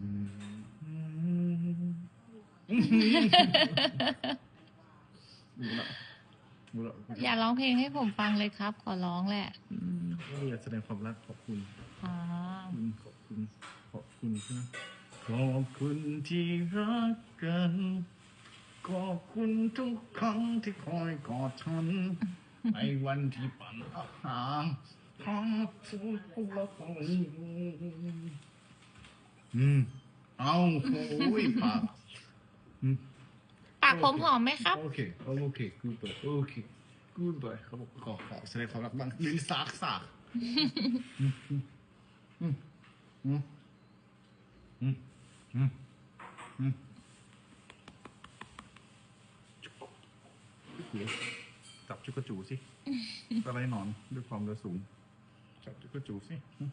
อืมรู้ละรู้ละอย่าร้องเพลงให้ผมฟังเลยครับ ขอร้องแหละอืมก็อยากแสดงความรักขอบคุณอ๋ออืมขอบคุณ ขอบคุณใช่ไหมขอบคุณที่รักกัน ขอบคุณทุกครั้งที่คอยกอดฉัน ในวันที่ปั่นห่างหาสุดละคน อืม เอาโอ้ยปากอืมปากผมหอมไหมครับ โอเค โอเคกูดไปโอเคกูดไปเขาบอกขอขอแสดงความรักบ้างลิ้นสากสากอืมอืมอืมอืมอืมอืมเดี๋ยวจับจุกกระจูสิอะไรหนอนด้วยความเร็วสูง จับจุกกระจูสิอืม